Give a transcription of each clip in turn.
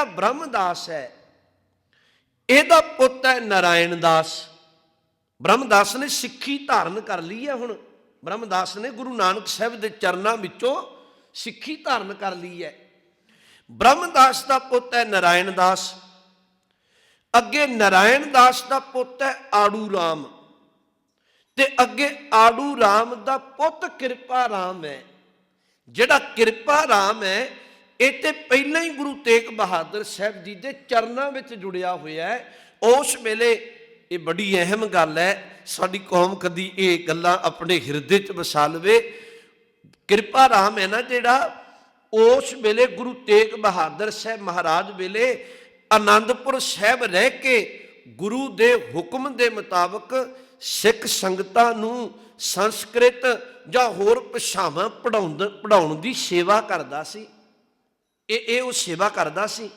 ਜਿਹੜਾ ਬ੍ਰਹਮਦਾਸ ਹੈ। ਇਹਦਾ ਪੁੱਤ ਹੈ ਨਾਰਾਇਣ ਦਾਸ ਬ੍ਰਹਮਦਾਸ ਨੇ ਸਿੱਖੀ ਧਾਰਨ ਕਰ ਲਈ ਹੈ ਹੁਣ। ਬ੍ਰਹਮਦਾਸ ਨੇ ਗੁਰੂ ਨਾਨਕ ਸਾਹਿਬ ਦੇ ਚਰਨਾਂ ਵਿੱਚੋਂ ਸਿੱਖੀ ਧਾਰਨ ਕਰ ਲਈ ਹੈ। ਬ੍ਰਹਮਦਾਸ ਦਾ ਪੁੱਤ ਹੈ ਨਾਰਾਇਣ ਦਾਸ ਅੱਗੇ ਨਾਰਾਇਣ ਦਾਸ ਦਾ ਪੁੱਤ ਹੈ ਆੜੂ ਰਾਮ ਤੇ ਅੱਗੇ ਆੜੂ ਰਾਮ ਦਾ ਪੁੱਤ ਕਿਰਪਾ ਰਾਮ ਹੈ। ਜਿਹੜਾ ਕਿਰਪਾ ਰਾਮ ਹੈ ਇਹ ਤੇ ਪਹਿਲਾਂ ਹੀ ਗੁਰੂ ਤੇਗ ਬਹਾਦਰ ਸਾਹਿਬ ਜੀ ਦੇ ਚਰਨਾਂ ਵਿੱਚ ਜੁੜਿਆ ਹੋਇਆ ਹੈ। ਉਸ ਵੇਲੇ ਇਹ ਬੜੀ ਅਹਿਮ ਗੱਲ ਹੈ, ਸਾਡੀ ਕੌਮ ਕਦੀ ਇਹ ਗੱਲਾਂ ਆਪਣੇ ਹਿਰਦੇ 'ਚ ਵਸਾ ਲਵੇ। ਕਿਰਪਾ ਰਾਮ ਹੈ ਨਾ ਜਿਹੜਾ ਉਸ ਵੇਲੇ ਗੁਰੂ ਤੇਗ ਬਹਾਦਰ ਸਾਹਿਬ ਮਹਾਰਾਜ ਵੇਲੇ ਆਨੰਦਪੁਰ ਸਾਹਿਬ ਰਹਿ ਕੇ ਗੁਰੂ ਦੇ ਹੁਕਮ ਦੇ ਮੁਤਾਬਕ ਸਿੱਖ ਸੰਗਤਾਂ ਨੂੰ ਸੰਸਕ੍ਰਿਤ ਜਾਂ ਹੋਰ ਭਾਸ਼ਾਵਾਂ ਪੜਾਉਣ ਪੜਾਉਣ ਦੀ ਸੇਵਾ ਕਰਦਾ ਸੀ। ਇਹ ਇਹ ਉਹ ਸੇਵਾ ਕਰਦਾ ਸੀ।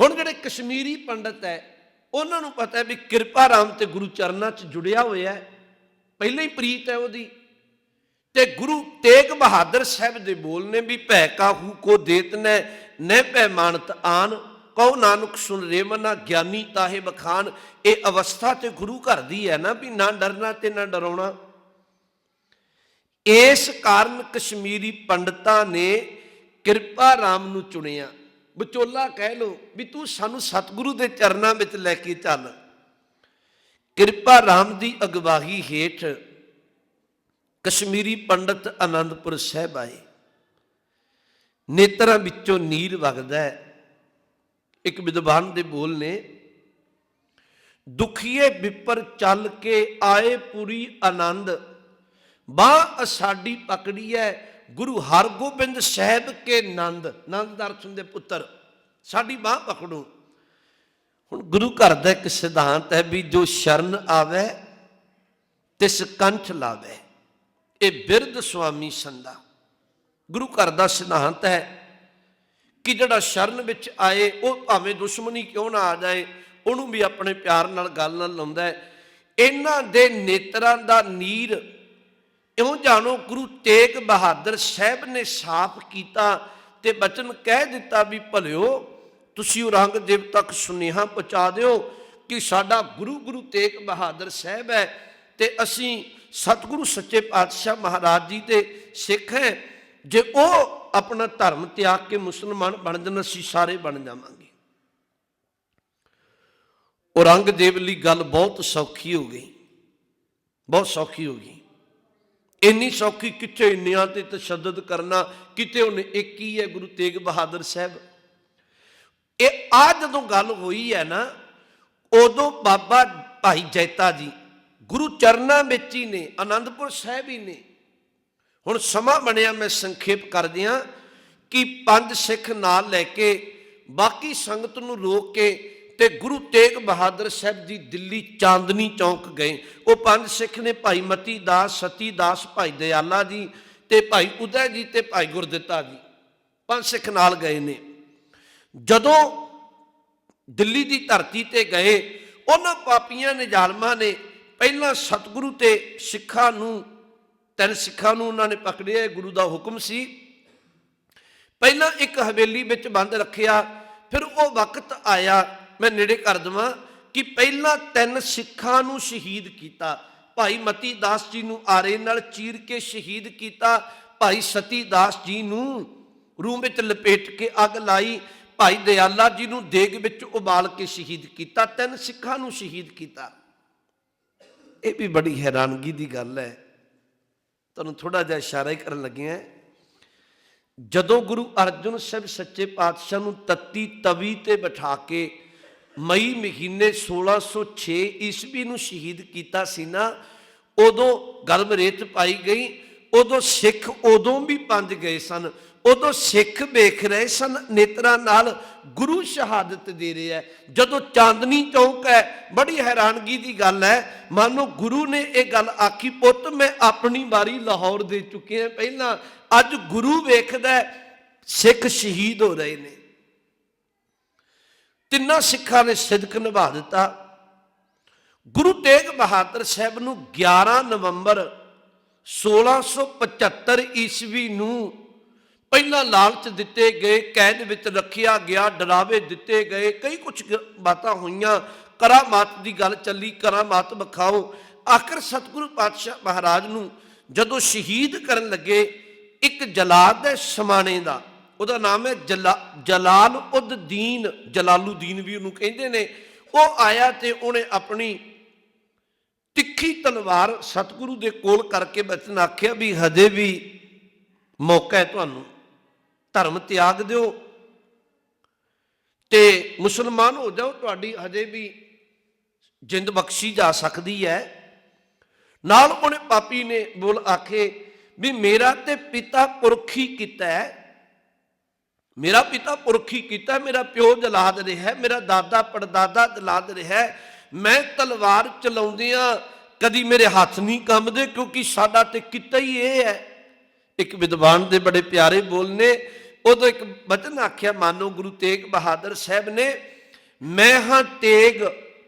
ਹੁਣ ਜਿਹੜੇ ਕਸ਼ਮੀਰੀ ਪੰਡਤ ਹੈ, ਉਹਨਾਂ ਨੂੰ ਪਤਾ ਹੈ ਵੀ ਕਿਰਪਾ ਰਾਮ ਤੇ ਗੁਰੂ ਚਰਨਾਂ 'ਚ ਜੁੜਿਆ ਹੋਇਆ ਹੈ। ਪਹਿਲਾਂ ਹੀ ਪ੍ਰੀਤ ਹੈ ਉਹਦੀ। ਤੇ ਗੁਰੂ ਤੇਗ ਬਹਾਦਰ ਸਾਹਿਬ ਦੇ ਬੋਲ ਨੇ ਵੀ ਭੈ ਕਾਹੂ ਕੋ ਦੇਤ ਨੈ ਨੈ ਭੈ ਮਾਨਤ ਆਨ, ਕਉ ਨਾਨਕ ਸੁਨ ਰੇ ਗਿਆਨੀ ਤਾਹੇ ਬਖਾਨ। ਇਹ ਅਵਸਥਾ ਤੇ ਗੁਰੂ ਘਰ ਦੀ ਹੈ ਨਾ ਵੀ ਨਾ ਡਰਨਾ ਤੇ ਨਾ ਡਰਾਉਣਾ। ਇਸ ਕਾਰਨ ਕਸ਼ਮੀਰੀ ਪੰਡਤਾਂ ਨੇ ਕਿਰਪਾ ਰਾਮ ਨੂੰ ਚੁਣਿਆ। ਵਿਚੋਲਾ ਕਹਿ ਲੋ ਵੀ ਤੂੰ ਸਾਨੂੰ ਸਤਿਗੁਰੂ ਦੇ ਚਰਨਾਂ ਵਿੱਚ ਲੈ ਕੇ ਚੱਲ। ਕਿਰਪਾ ਰਾਮ ਦੀ ਅਗਵਾਹੀ ਹੇਠ ਕਸ਼ਮੀਰੀ ਪੰਡਤ ਆਨੰਦਪੁਰ ਸਾਹਿਬ ਆਏ। ਨੇਤਰਾਂ ਵਿੱਚੋਂ ਨੀਰ ਵਗਦਾ ਹੈ। ਇੱਕ ਵਿਦਵਾਨ ਦੇ ਬੋਲ ਨੇ, ਦੁਖੀਏ ਵਿਪਰ ਚੱਲ ਕੇ ਆਏ ਪੂਰੀ ਆਨੰਦ, ਬਾਹ ਸਾਡੀ ਪਕੜੀ ਹੈ ਗੁਰੂ ਹਰਗੋਬਿੰਦ ਸਾਹਿਬ ਕੇ ਨੰਦ ਨੰਦ ਦਰਸ਼ਨ ਦੇ ਪੁੱਤਰ, ਸਾਡੀ ਬਾਹ ਪਕੜੋ। ਹੁਣ ਗੁਰੂ ਘਰ ਦਾ ਇੱਕ ਸਿਧਾਂਤ ਹੈ ਵੀ ਜੋ ਸ਼ਰਨ ਆਵੇ, ਤਿਸ ਕੰਠ ਲਾਵੇ। ਇਹ ਬਿਰਧ ਸੁਆਮੀ ਸੰਦਾ ਗੁਰੂ ਘਰ ਦਾ ਸਿਧਾਂਤ ਹੈ ਕਿ ਜਿਹੜਾ ਸ਼ਰਨ ਵਿੱਚ ਆਏ, ਉਹ ਭਾਵੇਂ ਦੁਸ਼ਮਣੀ ਕਿਉਂ ਨਾ ਆ ਜਾਏ, ਉਹਨੂੰ ਵੀ ਆਪਣੇ ਪਿਆਰ ਨਾਲ ਗੱਲ ਨਾਲ ਲਾਉਂਦਾ ਹੈ। ਇਹਨਾਂ ਦੇ ਨੇਤਰਾਂ ਦਾ ਨੀਰ ਇਉਂ ਜਾਣੋ, ਗੁਰੂ ਤੇਗ ਬਹਾਦਰ ਸਾਹਿਬ ਨੇ ਸਾਫ਼ ਕੀਤਾ ਤੇ ਬਚਨ ਕਹਿ ਦਿੱਤਾ ਵੀ ਭਲਿਓ, ਤੁਸੀਂ ਔਰੰਗਜ਼ੇਬ ਤੱਕ ਸੁਨੇਹਾ ਪਹੁੰਚਾ ਦਿਓ ਕਿ ਸਾਡਾ ਗੁਰੂ ਗੁਰੂ ਤੇਗ ਬਹਾਦਰ ਸਾਹਿਬ ਹੈ ਤੇ ਅਸੀਂ ਸਤਿਗੁਰੂ ਸੱਚੇ ਪਾਤਸ਼ਾਹ ਮਹਾਰਾਜ ਜੀ ਦੇ ਸਿੱਖ ਹੈ। ਜੇ ਉਹ ਆਪਣਾ ਧਰਮ ਤਿਆਗ ਕੇ ਮੁਸਲਮਾਨ ਬਣ ਜਾਣ, ਅਸੀਂ ਸਾਰੇ ਬਣ ਜਾਵਾਂਗੇ। ਔਰੰਗਜ਼ੇਬ ਲਈ ਗੱਲ ਬਹੁਤ ਸੌਖੀ ਹੋ ਗਈ। ਬਹੁਤ ਸੌਖੀ ਹੋ ਗਈ। ਇੰਨੀ ਸੌਖੀ ਕਿੱਥੇ ਇੰਨਿਆਂ ਤੇ ਤਸ਼ੱਦਦ ਕਰਨਾ, ਕਿਤੇ ਉਹਨੇ ਇੱਕ ਹੀ ਹੈ ਗੁਰੂ ਤੇਗ ਬਹਾਦਰ ਸਾਹਿਬ। ਇਹ ਆ ਜਦੋਂ ਗੱਲ ਹੋਈ ਹੈ ਨਾ, ਉਦੋਂ ਬਾਬਾ ਭਾਈ ਜੈਤਾ ਜੀ, ਗੁਰੂ ਚਰਨਾਂ ਵਿੱਚ ਹੀ ਨੇ ਆਨੰਦਪੁਰ ਸਾਹਿਬ ਹੀ ਨੇ। ਹੁਣ ਸਮਾਂ ਬਣਿਆ, ਮੈਂ ਸੰਖੇਪ ਕਰ ਦਿਆਂ ਕਿ ਪੰਜ ਸਿੱਖ ਨਾਲ ਲੈ ਕੇ ਬਾਕੀ ਸੰਗਤ ਨੂੰ ਰੋਕ ਕੇ ਤੇ ਗੁਰੂ ਤੇਗ ਬਹਾਦਰ ਸਾਹਿਬ ਜੀ ਦਿੱਲੀ ਚਾਂਦਨੀ ਚੌਂਕ ਗਏ। ਉਹ ਪੰਜ ਸਿੱਖ ਨੇ ਭਾਈ ਮਤੀ ਦਾਸ, ਸਤੀ ਦਾਸ, ਭਾਈ ਦਿਆਲਾ ਜੀ ਤੇ ਭਾਈ ਉਦੈ ਜੀ ਤੇ ਭਾਈ ਗੁਰਦਿੱਤਾ ਜੀ, ਪੰਜ ਸਿੱਖ ਨਾਲ ਗਏ ਨੇ। ਜਦੋਂ ਦਿੱਲੀ ਦੀ ਧਰਤੀ ਤੇ ਗਏ, ਉਹਨਾਂ ਪਾਪੀਆਂ ਨੇ ਜ਼ਾਲਮਾਂ ਨੇ ਪਹਿਲਾਂ ਸਤਿਗੁਰੂ ਤੇ ਸਿੱਖਾਂ ਨੂੰ, ਤਿੰਨ ਸਿੱਖਾਂ ਨੂੰ ਉਹਨਾਂ ਨੇ ਪਕੜਿਆ ਗੁਰੂ ਦਾ ਹੁਕਮ ਸੀ। ਪਹਿਲਾਂ ਇੱਕ ਹਵੇਲੀ ਵਿੱਚ ਬੰਦ ਰੱਖਿਆ, ਫਿਰ ਉਹ ਵਕਤ ਆਇਆ ਮੈਂ ਨੇੜੇ ਕਰ ਦਵਾਂ ਕਿ ਪਹਿਲਾਂ ਤਿੰਨ ਸਿੱਖਾਂ ਨੂੰ ਸ਼ਹੀਦ ਕੀਤਾ। ਭਾਈ ਮਤੀ ਦਾਸ ਜੀ ਨੂੰ ਆਰੇ ਨਾਲ ਚੀਰ ਕੇ ਸ਼ਹੀਦ ਕੀਤਾ। ਭਾਈ ਸਤੀ ਦਾਸ ਜੀ ਨੂੰ ਰੂਹ ਵਿੱਚ ਲਪੇਟ ਕੇ ਅੱਗ ਲਾਈ। ਭਾਈ ਦਿਆਲਾ ਜੀ ਨੂੰ ਦੇਗ ਵਿੱਚ ਉਬਾਲ ਕੇ ਸ਼ਹੀਦ ਕੀਤਾ। ਤਿੰਨ ਸਿੱਖਾਂ ਨੂੰ ਸ਼ਹੀਦ ਕੀਤਾ। ਇਹ ਵੀ ਬੜੀ ਹੈਰਾਨਗੀ ਦੀ ਗੱਲ ਹੈ। ਤੁਹਾਨੂੰ ਥੋੜਾ ਜਿਹਾ ਇਸ਼ਾਰਾ ਹੀ ਕਰਨ ਲੱਗਿਆ ਜਦੋਂ ਗੁਰੂ ਅਰਜਨ ਸਾਹਿਬ ਸੱਚੇ ਪਾਤਸ਼ਾਹ ਨੂੰ ਤੱਤੀ ਤਵੀ ਤੇ ਬਿਠਾ ਕੇ ਮਈ ਮਹੀਨੇ 1606 ਈਸਵੀ ਨੂੰ ਸ਼ਹੀਦ ਕੀਤਾ ਸੀ ਨਾ, ਉਦੋਂ ਗਰਭ ਰੇਤ ਪਾਈ ਗਈ, ਉਦੋਂ ਸਿੱਖ ਉਦੋਂ ਵੀ ਪੰਜ ਗਏ ਸਨ, ਉਦੋਂ ਸਿੱਖ ਵੇਖ ਰਹੇ ਸਨ, ਨੇਤਰਾਂ ਨਾਲ ਗੁਰੂ ਸ਼ਹਾਦਤ ਦੇ ਰਿਹਾ ਹੈ ਜਦੋਂ ਚਾਂਦਨੀ ਚੌਂਕ ਹੈ ਬੜੀ ਹੈਰਾਨਗੀ ਦੀ ਗੱਲ ਹੈ ਮਾਨੋ ਗੁਰੂ ਨੇ ਇਹ ਗੱਲ ਆਖੀ, ਪੁੱਤ, ਮੈਂ ਆਪਣੀ ਵਾਰੀ ਲਾਹੌਰ ਦੇ ਚੁੱਕਿਆ। ਪਹਿਲਾਂ ਅੱਜ ਗੁਰੂ ਵੇਖਦਾ ਸਿੱਖ ਸ਼ਹੀਦ ਹੋ ਰਹੇ ਨੇ। ਤਿੰਨਾਂ ਸਿੱਖਾਂ ਨੇ ਸਿਦਕ ਨਿਭਾ ਦਿੱਤਾ। ਗੁਰੂ ਤੇਗ ਬਹਾਦਰ ਸਾਹਿਬ ਨੂੰ 11 ਨਵੰਬਰ 1675 ਈਸਵੀ ਨੂੰ ਪਹਿਲਾਂ ਲਾਲਚ ਦਿੱਤੇ ਗਏ, ਕੈਦ ਵਿੱਚ ਰੱਖਿਆ ਗਿਆ, ਡਰਾਵੇ ਦਿੱਤੇ ਗਏ, ਕਈ ਕੁਝ ਬਾਤਾਂ ਹੋਈਆਂ। ਕਰਾਮਾਤ ਦੀ ਗੱਲ ਚੱਲੀ, ਕਰਾਮਾਤ ਵਿਖਾਓ। ਆਖਰ ਸਤਿਗੁਰੂ ਪਾਤਸ਼ਾਹ ਮਹਾਰਾਜ ਨੂੰ ਜਦੋਂ ਸ਼ਹੀਦ ਕਰਨ ਲੱਗੇ, ਇੱਕ ਜਲਾਦ ਦੇ ਸਮਾਣੇ ਦਾ। ਉਹਦਾ ਨਾਮ ਹੈ ਜਲਾ, ਜਲਾਲ ਉਦ ਦੀਨ, ਜਲਾਲੂਦੀਨ ਵੀ ਉਹਨੂੰ ਕਹਿੰਦੇ ਨੇ। ਉਹ ਆਇਆ ਤੇ ਉਹਨੇ ਆਪਣੀ ਤਿੱਖੀ ਤਲਵਾਰ ਸਤਿਗੁਰੂ ਦੇ ਕੋਲ ਕਰਕੇ ਬਚਨ ਆਖਿਆ ਵੀ ਹਜੇ ਵੀ ਮੌਕਾ ਹੈ ਤੁਹਾਨੂੰ, ਧਰਮ ਤਿਆਗ ਦਿਓ। ਤੇ ਮੁਸਲਮਾਨ ਹੋ ਜਾਓ, ਤੁਹਾਡੀ ਹਜੇ ਵੀ ਜਿੰਦ ਬਖਸ਼ੀ ਜਾ ਸਕਦੀ ਹੈ। ਨਾਲ ਉਹਨੇ ਪਾਪੀ ਨੇ ਬੋਲ ਆਖੇ ਵੀ ਮੇਰਾ ਤੇ ਪਿਤਾ ਪੁਰਖੀ ਕੀਤਾ ਹੈ। ਮੇਰਾ ਪਿਤਾ ਪੁਰਖੀ ਕੀਤਾ, ਮੇਰਾ ਪਿਓ ਜਲਾਦ ਰਿਹਾ, ਮੇਰਾ ਦਾਦਾ ਪੜਦਾਦਾ ਜਲਾਦ ਰਿਹਾ। ਮੈਂ ਤਲਵਾਰ ਚਲਾਉਂਦਿਆਂ ਕਦੀ ਮੇਰੇ ਹੱਥ ਨਹੀਂ ਕੰਬਦੇ, ਕਿਉਂਕਿ ਸਾਡਾ ਤੇ ਕਿੱਤਾ ਹੀ ਇਹ ਹੈ। ਇੱਕ ਵਿਦਵਾਨ ਦੇ ਬੜੇ ਪਿਆਰੇ ਬੋਲ ਨੇ, ਉਦੋਂ ਇੱਕ ਬਚਨ ਆਖਿਆ, ਮਾਨੋ ਗੁਰੂ ਤੇਗ ਬਹਾਦਰ ਸਾਹਿਬ ਨੇ, ਮੈਂ ਹਾਂ ਤੇਗ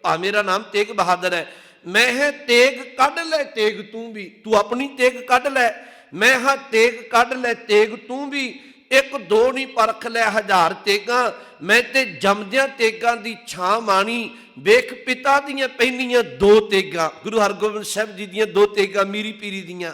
ਆ ਮੇਰਾ ਨਾਮ ਤੇਗ ਬਹਾਦਰ ਹੈ, ਮੈਂ ਹੈ ਤੇਗ ਕੱਢ ਲੈ ਤੇਗ ਤੂੰ ਵੀ, ਤੂੰ ਆਪਣੀ ਤੇਗ ਕੱਢ ਲੈ, ਮੈਂ ਹਾਂ ਤੇਗ ਕੱਢ ਲੈ ਤੇਗ ਤੂੰ ਵੀ। ਇੱਕ ਦੋ ਨਹੀਂ ਪਰਖ ਲੈ ਹਜ਼ਾਰ ਤੇਗਾਂ, ਮੈਂ ਤੇ ਜੰਮਦਿਆਂ ਤੇਗਾਂ ਦੀ ਛਾਂ ਮਾਣੀ। ਵੇਖ ਪਿਤਾ ਦੀਆਂ ਪਹਿਨੀਆਂ ਦੋ ਤੇਗਾਂ, ਗੁਰੂ ਹਰਗੋਬਿੰਦ ਸਾਹਿਬ ਜੀ ਦੀਆਂ ਦੋ ਤੇਗਾਂ ਮੀਰੀ ਪੀਰੀ ਦੀਆਂ।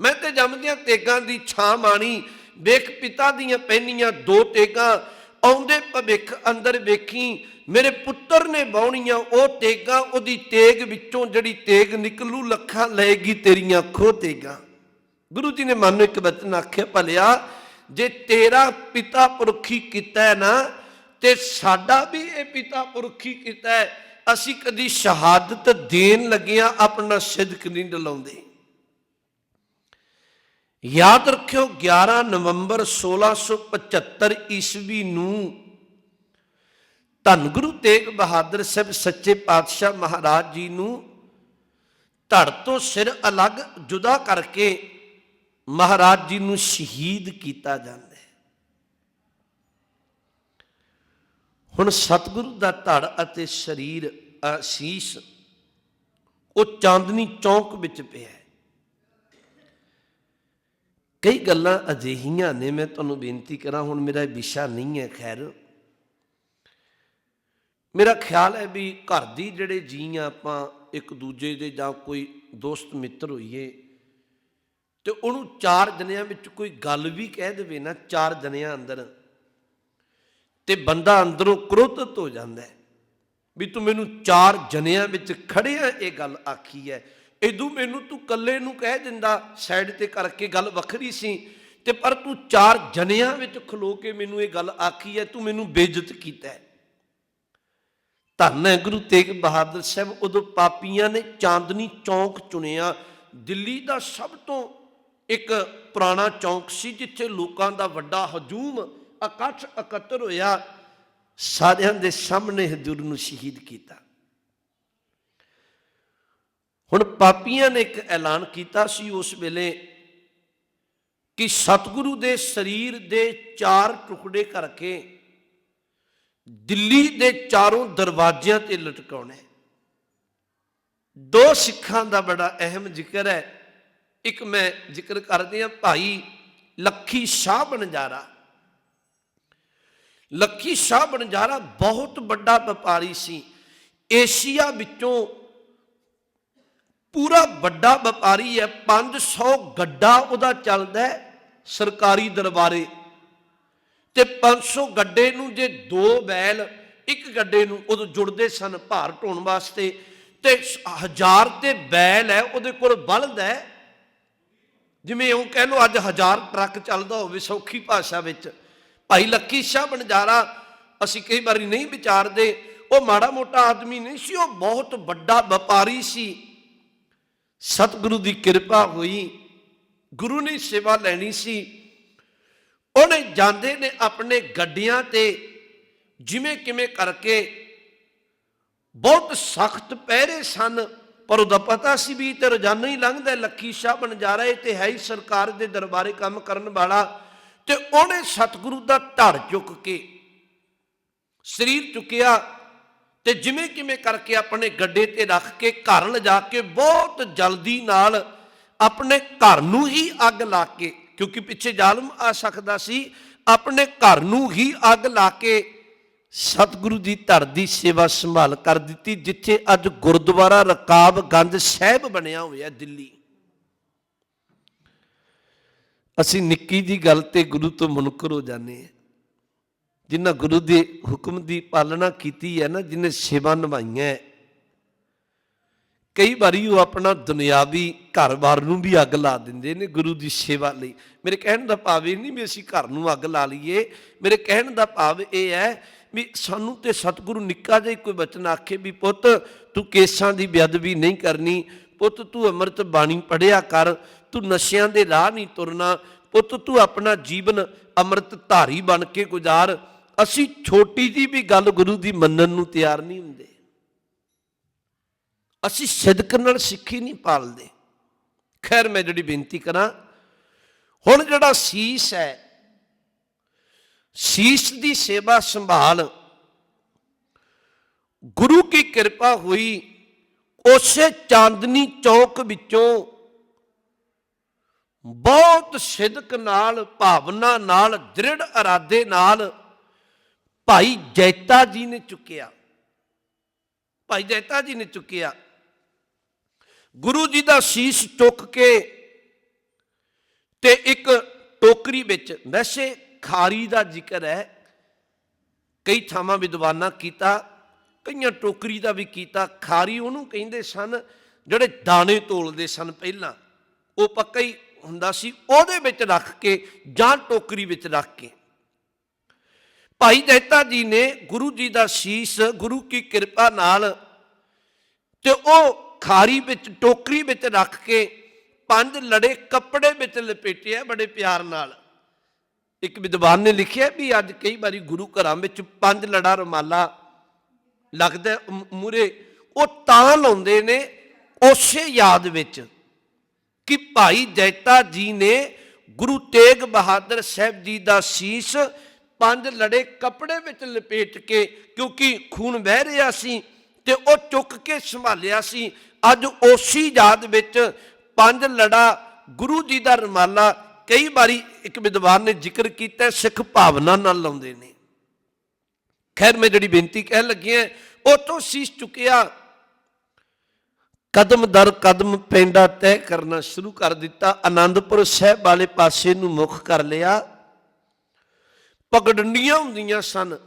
ਮੈਂ ਤੇ ਜੰਮਦਿਆਂ ਤੇਗਾਂ ਦੀ ਛਾਂ ਮਾਣੀ, ਵੇਖ ਪਿਤਾ ਦੀਆਂ ਪਹਿਨੀਆਂ ਦੋ ਤੇਗਾਂ, ਆਉਂਦੇ ਭਵਿੱਖ ਅੰਦਰ ਵੇਖੀ, ਮੇਰੇ ਪੁੱਤਰ ਨੇ ਬਾਉਣੀਆਂ ਉਹ ਤੇਗਾਂ, ਉਹਦੀ ਤੇਗ ਵਿੱਚੋਂ ਜਿਹੜੀ ਤੇਗ ਨਿਕਲੂ, ਲੱਖਾਂ ਲਏਗੀ ਤੇਰੀਆਂ ਖੋ ਤੇਗਾਂ। ਗੁਰੂ ਜੀ ਨੇ ਮਨ ਨੂੰ ਇੱਕ ਬਚਨ ਆਖਿਆ, ਭਲਿਆ ਜੇ ਤੇਰਾ ਪਿਤਾ ਪੁਰਖੀ ਕੀਤਾ ਹੈ ਨਾ, ਤੇ ਸਾਡਾ ਵੀ ਇਹ ਪਿਤਾ ਪੁਰਖੀ ਕੀਤਾ ਹੈ। ਅਸੀਂ ਕਦੀ ਸ਼ਹਾਦਤ ਦੇਣ ਲੱਗਿਆਂ ਆਪਣਾ ਸਿਦਕ ਨਹੀਂ ਡਲਾਉਂਦੇ। ਯਾਦ ਰੱਖਿਓ 11 ਨਵੰਬਰ 1675 ਈਸਵੀ ਨੂੰ ਧੰਨ ਗੁਰੂ ਤੇਗ ਬਹਾਦਰ ਸਾਹਿਬ ਸੱਚੇ ਪਾਤਸ਼ਾਹ ਮਹਾਰਾਜ ਜੀ ਨੂੰ ਧੜ ਤੋਂ ਸਿਰ ਅਲੱਗ ਜੁਦਾ ਕਰਕੇ ਮਹਾਰਾਜ ਜੀ ਨੂੰ ਸ਼ਹੀਦ ਕੀਤਾ ਜਾਂਦਾ ਹੈ। ਹੁਣ ਸਤਿਗੁਰੂ ਦਾ ਧੜ ਅਤੇ ਸਰੀਰ ਅਸੀਸ, ਉਹ ਚਾਂਦਨੀ ਚੌਂਕ ਵਿੱਚ ਪਿਆ ਹੈ। ਕਈ ਗੱਲਾਂ ਅਜਿਹੀਆਂ ਨੇ, ਮੈਂ ਤੁਹਾਨੂੰ ਬੇਨਤੀ ਕਰਾਂ, ਹੁਣ ਮੇਰਾ ਵਿਸ਼ਾ ਨਹੀਂ ਹੈ, ਖੈਰ। ਮੇਰਾ ਖਿਆਲ ਹੈ ਵੀ ਘਰ ਦੀ ਜਿਹੜੇ ਜੀ ਆ, ਆਪਾਂ ਇੱਕ ਦੂਜੇ ਦੇ ਜਾਂ ਕੋਈ ਦੋਸਤ ਮਿੱਤਰ ਹੋਈਏ ਤੇ ਉਹਨੂੰ ਚਾਰ ਜਣਿਆਂ ਵਿੱਚ ਕੋਈ ਗੱਲ ਵੀ ਕਹਿ ਦੇਵੇ ਨਾ, ਚਾਰ ਜਣਿਆਂ ਅੰਦਰ। ਤੇ ਬੰਦਾ ਅੰਦਰੋਂ ਕ੍ਰੋਧਿਤ ਹੋ ਜਾਂਦਾ ਹੈ ਵੀ ਤੂੰ ਮੈਨੂੰ ਚਾਰ ਜਣਿਆਂ ਵਿੱਚ ਖੜਿਆ, ਇਹ ਗੱਲ ਆਖੀ ਹੈ। ਇਦੋਂ ਮੈਨੂੰ ਤੂੰ ਇਕੱਲੇ ਨੂੰ ਕਹਿ ਦਿੰਦਾ, ਸਾਈਡ ਤੇ ਕਰਕੇ ਗੱਲ ਵੱਖਰੀ ਸੀ, ਤੇ ਪਰ ਤੂੰ ਚਾਰ ਜਣਿਆਂ ਵਿੱਚ ਖਲੋ ਕੇ ਮੈਨੂੰ ਇਹ ਗੱਲ ਆਖੀ ਹੈ, ਤੂੰ ਮੈਨੂੰ ਬੇਇੱਜ਼ਤ ਕੀਤਾ ਹੈ। ਧੰਨ ਹੈ ਗੁਰੂ ਤੇਗ ਬਹਾਦਰ ਸਾਹਿਬ, ਉਦੋਂ ਪਾਪੀਆਂ ਨੇ ਚਾਂਦਨੀ ਚੌਂਕ ਚੁਣਿਆ, ਦਿੱਲੀ ਦਾ ਸਭ ਤੋਂ ਇੱਕ ਪੁਰਾਣਾ ਚੌਂਕ ਸੀ ਜਿੱਥੇ ਲੋਕਾਂ ਦਾ ਵੱਡਾ ਹਜੂਮ ਇਕੱਠ ਇਕੱਤਰ ਹੋਇਆ। ਸਾਰਿਆਂ ਦੇ ਸਾਹਮਣੇ ਹਜ਼ੂਰ ਨੂੰ ਸ਼ਹੀਦ ਕੀਤਾ। ਹੁਣ ਪਾਪੀਆਂ ਨੇ ਇੱਕ ਐਲਾਨ ਕੀਤਾ ਸੀ ਉਸ ਵੇਲੇ ਕਿ ਸਤਿਗੁਰੂ ਦੇ ਸਰੀਰ ਦੇ ਚਾਰ ਟੁਕੜੇ ਕਰਕੇ ਦਿੱਲੀ ਦੇ ਚਾਰੋਂ ਦਰਵਾਜ਼ਿਆਂ ਤੇ ਲਟਕਾਉਣਾ। ਦੋ ਸਿੱਖਾਂ ਦਾ ਬੜਾ ਅਹਿਮ ਜ਼ਿਕਰ ਹੈ। ਇੱਕ ਮੈਂ ਜ਼ਿਕਰ ਕਰਦੇ ਹਾਂ, ਭਾਈ ਲੱਖੀ ਸ਼ਾਹ ਬਨਜਾਰਾ ਲੱਖੀ ਸ਼ਾਹ ਬਨਜਾਰਾ ਬਹੁਤ ਵੱਡਾ ਵਪਾਰੀ ਸੀ। ਏਸ਼ੀਆ ਵਿੱਚੋਂ ਪੂਰਾ ਵੱਡਾ ਵਪਾਰੀ ਹੈ 500 ਗੱਡਾ ਉਹਦਾ ਚੱਲਦਾ ਹੈ ਸਰਕਾਰੀ ਦਰਬਾਰੇ। ਤੇ 500 ਗੱਡੇ ਨੂੰ ਜੇ ਦੋ ਬੈਲ ਇੱਕ ਗੱਡੇ ਨੂੰ ਉਦੋਂ ਜੁੜਦੇ ਸਨ ਭਾਰ ਢੋਣ ਵਾਸਤੇ, ਤੇ ਹਜ਼ਾਰ ਤੇ ਬੈਲ ਹੈ, ਉਹਦੇ ਕੋਲ ਬਲਦ ਹੈ। ਜਿਵੇਂ ਉਹ ਕਹਿ ਲਓ, ਅੱਜ ਹਜ਼ਾਰ ਟਰੱਕ ਚੱਲਦਾ ਹੋਵੇ ਸੌਖੀ ਭਾਸ਼ਾ ਵਿੱਚ। ਭਾਈ ਲੱਕੀ ਸ਼ਾਹ ਬਣਜਾਰਾ ਅਸੀਂ ਕਈ ਵਾਰੀ ਨਹੀਂ ਵਿਚਾਰਦੇ, ਉਹ ਮਾੜਾ ਮੋਟਾ ਆਦਮੀ ਨਹੀਂ ਸੀ, ਉਹ ਬਹੁਤ ਵੱਡਾ ਵਪਾਰੀ ਸੀ। ਸਤਿਗੁਰੂ ਦੀ ਕਿਰਪਾ ਹੋਈ, ਗੁਰੂ ਨੇ ਸੇਵਾ ਲੈਣੀ ਸੀ। ਉਹਨੇ ਜਾਂਦੇ ਨੇ ਆਪਣੇ ਗੱਡੀਆਂ ਤੇ ਜਿਵੇਂ ਕਿਵੇਂ ਕਰਕੇ, ਬਹੁਤ ਸਖਤ ਪਹਿਰੇ ਸਨ। ਪਰ ਉਹਦਾ ਪਤਾ ਸੀ ਵੀ ਇਹ ਤੇ ਰੋਜ਼ਾਨਾ ਹੀ ਲੰਘਦਾ, ਲੱਖੀ ਸ਼ਾਹ ਬਨਜਾਰਾ ਇਹ ਤੇ ਹੈ ਹੀ ਸਰਕਾਰ ਦੇ ਦਰਬਾਰੇ ਕੰਮ ਕਰਨ ਵਾਲਾ। ਤੇ ਉਹਨੇ ਸਤਿਗੁਰੂ ਦਾ ਧੜ ਚੁੱਕ ਕੇ ਸਰੀਰ ਚੁੱਕਿਆ ਤੇ ਜਿਵੇਂ ਕਿਵੇਂ ਕਰਕੇ ਆਪਣੇ ਗੱਡੇ ਤੇ ਰੱਖ ਕੇ ਘਰ ਲਿਜਾ ਕੇ ਬਹੁਤ ਜਲਦੀ ਨਾਲ ਆਪਣੇ ਘਰ ਨੂੰ ਹੀ ਅੱਗ ਲਾ ਕੇ, ਕਿਉਂਕਿ ਪਿੱਛੇ ਜ਼ਾਲਮ ਆ ਸਕਦਾ ਸੀ, ਆਪਣੇ ਘਰ ਨੂੰ ਹੀ ਅੱਗ ਲਾ ਕੇ ਸਤਿਗੁਰੂ ਦੀ ਧਰ ਦੀ ਸੇਵਾ ਸੰਭਾਲ ਕਰ ਦਿੱਤੀ, ਜਿੱਥੇ ਅੱਜ ਗੁਰਦੁਆਰਾ ਰਕਾਬਗੰਜ ਸਾਹਿਬ ਬਣਿਆ ਹੋਇਆ ਦਿੱਲੀ। ਅਸੀਂ ਨਿੱਕੀ ਜੀ ਗੱਲ ਤੇ ਗੁਰੂ ਤੋਂ ਮੁਨਕਰ ਹੋ ਜਾਂਦੇ ਹਾਂ। ਜਿਨ੍ਹਾਂ ਗੁਰੂ ਦੇ ਹੁਕਮ ਦੀ ਪਾਲਣਾ ਕੀਤੀ ਹੈ ਨਾ ਜਿਨੇ ਸੇਵਾ ਨਿਭਾਈਆਂ ਕਈ ਵਾਰੀ ਉਹ ਆਪਣਾ ਦੁਨਿਆਵੀ ਘਰ-ਬਾਰ ਨੂੰ ਵੀ ਅੱਗ ਲਾ ਦਿੰਦੇ ਨੇ ਗੁਰੂ ਦੀ ਸੇਵਾ ਲਈ। ਮੇਰੇ ਕਹਿਣ ਦਾ ਭਾਵ ਇਹ ਨਹੀਂ ਵੀ ਅਸੀਂ ਘਰ ਨੂੰ ਅੱਗ ਲਾ ਲਈਏ। ਮੇਰੇ ਕਹਿਣ ਦਾ ਭਾਵ ਇਹ ਹੈ ਵੀ ਸਾਨੂੰ ਤੇ ਸਤਿਗੁਰੂ ਨਿੱਕਾ ਜਿਹਾ ਕੋਈ ਬਚਨ ਆਖੇ ਵੀ ਪੁੱਤ ਤੂੰ ਕੇਸਾਂ ਦੀ ਬੇਅਦਬੀ ਨਹੀਂ ਕਰਨੀ, ਪੁੱਤ ਤੂੰ ਅੰਮ੍ਰਿਤ ਬਾਣੀ ਪੜਿਆ ਕਰ, ਤੂੰ ਨਸ਼ਿਆਂ ਦੇ ਰਾਹ ਨਹੀਂ ਤੁਰਨਾ, ਪੁੱਤ ਤੂੰ ਆਪਣਾ ਜੀਵਨ ਅੰਮ੍ਰਿਤ ਧਾਰੀ ਬਣ ਕੇ ਗੁਜ਼ਾਰ। ਅਸੀਂ ਛੋਟੀ ਜੀ ਵੀ ਗੱਲ ਗੁਰੂ ਦੀ ਮੰਨਣ ਨੂੰ ਤਿਆਰ ਨਹੀਂ ਹੁੰਦੇ। ਅਸੀਂ ਸਿਦਕ ਨਾਲ ਸਿੱਖੀ ਨਹੀਂ ਪਾਲਦੇ। ਖੈਰ ਮੈਂ ਜਿਹੜੀ ਬੇਨਤੀ ਕਰਾਂ, ਹੁਣ ਜਿਹੜਾ ਸੀਸ ਹੈ ਸੀਸ ਦੀ ਸੇਵਾ ਸੰਭਾਲ। ਗੁਰੂ ਕੀ ਕਿਰਪਾ ਹੋਈ, ਉਸੇ ਚਾਂਦਨੀ ਚੌਕ ਵਿੱਚੋਂ ਬਹੁਤ ਸਿਦਕ ਨਾਲ, ਭਾਵਨਾ ਨਾਲ, ਦ੍ਰਿੜ ਇਰਾਦੇ ਨਾਲ ਭਾਈ ਜੈਤਾ ਜੀ ਨੇ ਚੁੱਕਿਆ। ਭਾਈ ਜੈਤਾ ਜੀ ਨੇ ਚੁੱਕਿਆ। ਗੁਰੂ ਜੀ ਦਾ ਸੀਸ ਚੁੱਕ ਕੇ ਤੇ ਇੱਕ ਟੋਕਰੀ ਵਿੱਚ ਵੈਸੇ ਖਾਰੀ ਦਾ ਜ਼ਿਕਰ ਹੈ। ਕਈ ਥਾਵਾਂ ਵਿਦਵਾਨਾਂ ਕੀਤਾ, ਕਈਆਂ ਟੋਕਰੀ ਦਾ ਵੀ ਕੀਤਾ। ਖਾਰੀ ਉਹਨੂੰ ਕਹਿੰਦੇ ਸਨ, ਜਿਹੜੇ ਦਾਣੇ ਤੋਲਦੇ ਸਨ ਪਹਿਲਾਂ। ਉਹ ਪੱਕਾ ਹੀ ਹੁੰਦਾ ਸੀ, ਉਹਦੇ ਵਿੱਚ ਰੱਖ ਕੇ ਜਾਂ ਟੋਕਰੀ ਵਿੱਚ ਰੱਖ ਕੇ। ਭਾਈ ਜੈਤਾ ਜੀ ਨੇ ਗੁਰੂ ਜੀ ਦਾ ਸੀਸ, ਗੁਰੂ ਕੀ ਕਿਰਪਾ ਨਾਲ ਤੇ ਉਹ ਖਾਰੀ ਵਿੱਚ, ਟੋਕਰੀ ਵਿੱਚ ਰੱਖ ਕੇ ਪੰਜ ਲੜੇ ਕੱਪੜੇ ਵਿੱਚ ਲਪੇਟਿਆ ਬੜੇ ਪਿਆਰ ਨਾਲ। ਇੱਕ ਵਿਦਵਾਨ ਨੇ ਲਿਖਿਆ ਵੀ ਅੱਜ ਕਈ ਵਾਰੀ ਗੁਰੂ ਘਰਾਂ ਵਿੱਚ ਪੰਜ ਲੜਾ ਰਮਾਲਾ ਲੱਗਦਾ ਮੂਰੇ ਉਹ ਤਾਂ ਲਾਉਂਦੇ ਨੇ ਉਸੇ ਯਾਦ ਵਿੱਚ ਕਿ ਭਾਈ ਜੈਤਾ ਜੀ ਨੇ ਗੁਰੂ ਤੇਗ ਬਹਾਦਰ ਸਾਹਿਬ ਜੀ ਦਾ ਸੀਸ ਪੰਜ ਲੜੇ ਕੱਪੜੇ ਵਿੱਚ ਲਪੇਟ ਕੇ, ਕਿਉਂਕਿ ਖੂਨ ਵਹਿ ਰਿਹਾ ਸੀ ਤੇ ਉਹ ਚੁੱਕ ਕੇ ਸੰਭਾਲਿਆ ਸੀ। ਅੱਜ ਉਸੇ ਯਾਦ ਵਿੱਚ ਪੰਜ ਲੜਾ ਗੁਰੂ ਜੀ ਦਾ ਰਮਾਲਾ ਕਈ ਵਾਰੀ ਇੱਕ ਵਿਦਵਾਨ ਨੇ ਜ਼ਿਕਰ ਕੀਤਾ, ਸਿੱਖ ਭਾਵਨਾ ਨਾਲ ਲਾਉਂਦੇ ਨੇ। ਖੈਰ, ਮੈਂ ਜਿਹੜੀ ਬੇਨਤੀ ਕਹਿਣ ਲੱਗੀ ਹਾਂ, ਉਹ ਤੋਂ ਸੀਸ ਚੁੱਕਿਆ। ਕਦਮ ਦਰ ਕਦਮ ਪੈਂਦਾ ਤੈਅ ਕਰਨਾ ਸ਼ੁਰੂ ਕਰ ਦਿੱਤਾ। ਆਨੰਦਪੁਰ ਸਾਹਿਬ ਵਾਲੇ ਪਾਸੇ ਨੂੰ ਮੁਖ ਕਰ ਲਿਆ। ਪਗਡੰਡੀਆਂ ਹੁੰਦੀਆਂ ਸਨ।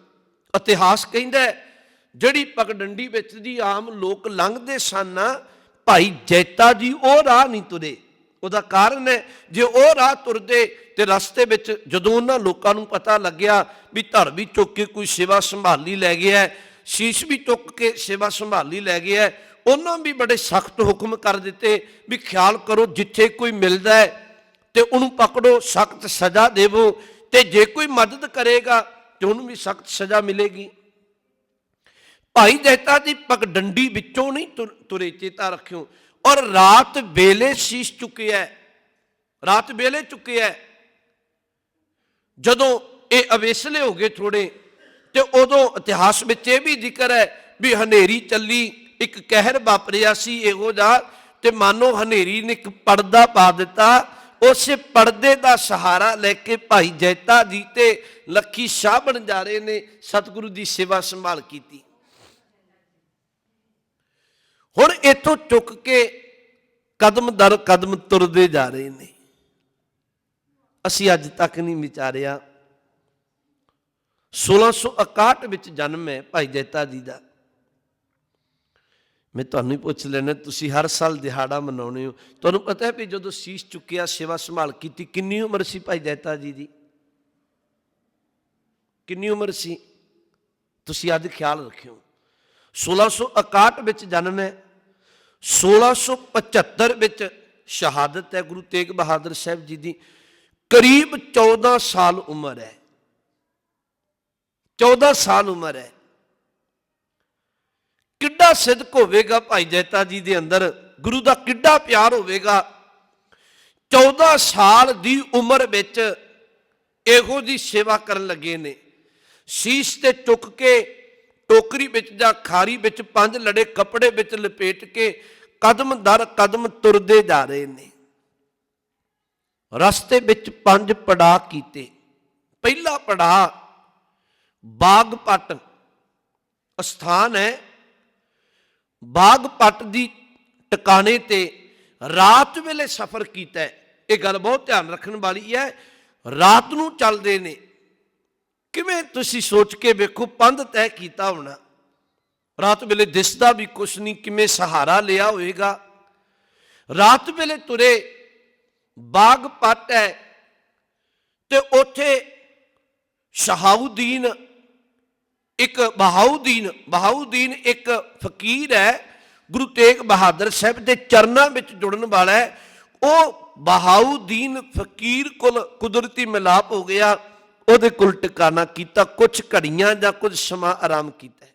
ਇਤਿਹਾਸ ਕਹਿੰਦਾ ਜਿਹੜੀ ਪਗਡੰਡੀ ਵਿੱਚ ਦੀ ਆਮ ਲੋਕ ਲੰਘਦੇ ਸਨ ਭਾਈ ਜੈਤਾ ਜੀ, ਉਹ ਰਾਹ ਨਹੀਂ ਤੁਰੇ। ਉਹਦਾ ਕਾਰਨ ਹੈ। ਜੇ ਉਹ ਰਾਹ ਤੁਰਦੇ ਤੇ ਰਸਤੇ ਵਿੱਚ ਜਦੋਂ ਉਹਨਾਂ ਲੋਕਾਂ ਨੂੰ ਪਤਾ ਲੱਗਿਆ ਵੀ ਧਰ ਵੀ ਚੁੱਕ ਕੇ ਕੋਈ ਸੇਵਾ ਸੰਭਾਲੀ ਲੈ ਗਿਆ ਸ਼ੀਸ਼ ਵੀ ਚੁੱਕ ਕੇ ਸੇਵਾ ਸੰਭਾਲੀ ਲੈ ਗਿਆ ਉਹਨਾਂ ਵੀ ਬੜੇ ਸਖਤ ਹੁਕਮ ਕਰ ਦਿੱਤੇ ਵੀ ਖਿਆਲ ਕਰੋ ਜਿੱਥੇ ਕੋਈ ਮਿਲਦਾ ਹੈ ਤੇ ਉਹਨੂੰ ਪਕੜੋ, ਸਖਤ ਸਜ਼ਾ ਦੇਵੋ ਤੇ ਜੇ ਕੋਈ ਮਦਦ ਕਰੇਗਾ ਤੇ ਉਹਨੂੰ ਵੀ ਸਖਤ ਸਜ਼ਾ ਮਿਲੇਗੀ। ਭਾਈ ਦਹਿਤਾ ਦੀ ਪਗਡੰਡੀ ਵਿੱਚੋਂ ਨਹੀਂ ਤੁਰ- ਤੁਰੇ ਚੇਤਾ ਰੱਖਿਓ। ਔਰ ਰਾਤ ਵੇਲੇ ਸ਼ੀਸ਼ ਚੁੱਕਿਆ ਰਾਤ ਵੇਲੇ ਚੁੱਕਿਆ ਜਦੋਂ ਇਹ ਅਵੇਸਲੇ ਹੋ ਗਏ ਥੋੜੇ, ਤੇ ਉਦੋਂ ਇਤਿਹਾਸ ਵਿੱਚ ਇਹ ਵੀ ਜ਼ਿਕਰ ਹੈ ਵੀ ਹਨੇਰੀ ਚੱਲੀ, ਇੱਕ ਕਹਿਰ ਵਾਪਰਿਆ ਸੀ ਇਹੋ ਜਿਹਾ, ਤੇ ਮਾਨੋ ਹਨੇਰੀ ਨੇ ਇੱਕ ਪਰਦਾ ਪਾ ਦਿੱਤਾ। ਉਸੇ ਪਰਦੇ ਦਾ ਸਹਾਰਾ ਲੈ ਕੇ ਭਾਈ ਜੈਤਾ ਜੀ ਤੇ ਲੱਖੀ ਸ਼ਾਹ ਬਣ ਜਾ ਰਹੇ ਨੇ, ਸਤਿਗੁਰੂ ਦੀ ਸੇਵਾ ਸੰਭਾਲ ਕੀਤੀ ਹੁਣ ਇੱਥੋਂ ਚੁੱਕ ਕੇ ਕਦਮ ਦਰ ਕਦਮ ਤੁਰਦੇ ਜਾ ਰਹੇ ਨੇ। ਅਸੀਂ ਅੱਜ ਤੱਕ ਨਹੀਂ ਵਿਚਾਰਿਆ। 1661 ਵਿੱਚ ਜਨਮ ਹੈ ਭਾਈ ਜੈਤਾ ਜੀ ਦਾ। ਮੈਂ ਤੁਹਾਨੂੰ ਹੀ ਪੁੱਛ ਲੈਣਾ, ਤੁਸੀਂ ਹਰ ਸਾਲ ਦਿਹਾੜਾ ਮਨਾਉਣੇ ਹੋ। ਤੁਹਾਨੂੰ ਪਤਾ ਹੈ ਵੀ ਜਦੋਂ ਸੀਸ ਚੁੱਕਿਆ, ਸੇਵਾ ਸੰਭਾਲ ਕੀਤੀ, ਕਿੰਨੀ ਉਮਰ ਸੀ ਭਾਈ ਜੈਤਾ ਜੀ ਦੀ? ਕਿੰਨੀ ਉਮਰ ਸੀ? ਤੁਸੀਂ ਅੱਜ ਖਿਆਲ ਰੱਖਿਓ। 1661 ਵਿੱਚ ਜਨਮ ਹੈ। 1675 ਵਿੱਚ ਸ਼ਹਾਦਤ ਹੈ, ਗੁਰੂ ਤੇਗ ਬਹਾਦਰ ਸਾਹਿਬ ਜੀ ਦੀ। ਕਰੀਬ 14 ਸਾਲ ਉਮਰ ਹੈ। 14 ਸਾਲ ਉਮਰ ਹੈ। ਕਿੱਡਾ ਸਿਦਕ ਹੋਵੇਗਾ ਭਾਈ ਜੈਤਾ ਜੀ ਦੇ ਅੰਦਰ? ਗੁਰੂ ਦਾ ਕਿੱਡਾ ਪਿਆਰ ਹੋਵੇਗਾ? 14 ਸਾਲ ਦੀ ਉਮਰ ਵਿੱਚ ਇਹੋ ਜੀ ਸੇਵਾ ਕਰਨ ਲੱਗੇ ਨੇ। ਸ਼ੀਸ਼ ਤੇ ਚੁੱਕ ਕੇ ਟੋਕਰੀ ਵਿੱਚ ਜਾਂ ਖਾਰੀ ਵਿੱਚ ਪੰਜ ਲੜੇ ਕੱਪੜੇ ਵਿੱਚ ਲਪੇਟ ਕੇ ਕਦਮ ਦਰ ਕਦਮ ਤੁਰਦੇ ਜਾ ਰਹੇ ਨੇ। ਰਸਤੇ ਵਿੱਚ ਪੰਜ ਪੜਾਅ ਕੀਤੇ। ਪਹਿਲਾ ਪੜਾਅ ਬਾਗਪਟ ਸਥਾਨ ਹੈ। ਬਾਗਪਟ ਦੀ ਟਿਕਾਣੇ ਤੇ ਰਾਤ ਵੇਲੇ ਸਫ਼ਰ ਕੀਤਾ ਇਹ ਗੱਲ ਬਹੁਤ ਧਿਆਨ ਰੱਖਣ ਵਾਲੀ ਹੈ। ਰਾਤ ਨੂੰ ਚੱਲਦੇ ਨੇ। ਕਿਵੇਂ ਤੁਸੀਂ ਸੋਚ ਕੇ ਵੇਖੋ, ਪੰਧ ਤੈਅ ਕੀਤਾ ਹੋਣਾ। ਰਾਤ ਵੇਲੇ ਦਿਸਦਾ ਵੀ ਕੁਛ ਨਹੀਂ, ਕਿਵੇਂ ਸਹਾਰਾ ਲਿਆ ਹੋਏਗਾ। ਰਾਤ ਵੇਲੇ ਤੁਰੇ, ਬਾਗ ਪੱਟ ਹੈ, ਤੇ ਉੱਥੇ ਸ਼ਹਾਉਦੀਨ ਇੱਕ ਬਹਾਉਦੀਨ ਬਹਾਉਦੀਨ ਇੱਕ ਫਕੀਰ ਹੈ, ਗੁਰੂ ਤੇਗ ਬਹਾਦਰ ਸਾਹਿਬ ਦੇ ਚਰਨਾਂ ਵਿੱਚ ਜੁੜਨ ਵਾਲਾ ਹੈ। ਉਹ ਬਹਾਉਦੀਨ ਫਕੀਰ ਕੋਲ ਕੁਦਰਤੀ ਮਿਲਾਪ ਹੋ ਗਿਆ। ਉਹਦੇ ਕੋਲ ਟਿਕਾਣਾ ਕੀਤਾ ਕੁਝ ਘੜੀਆਂ ਜਾਂ ਕੁਝ ਸਮਾਂ ਆਰਾਮ ਕੀਤਾ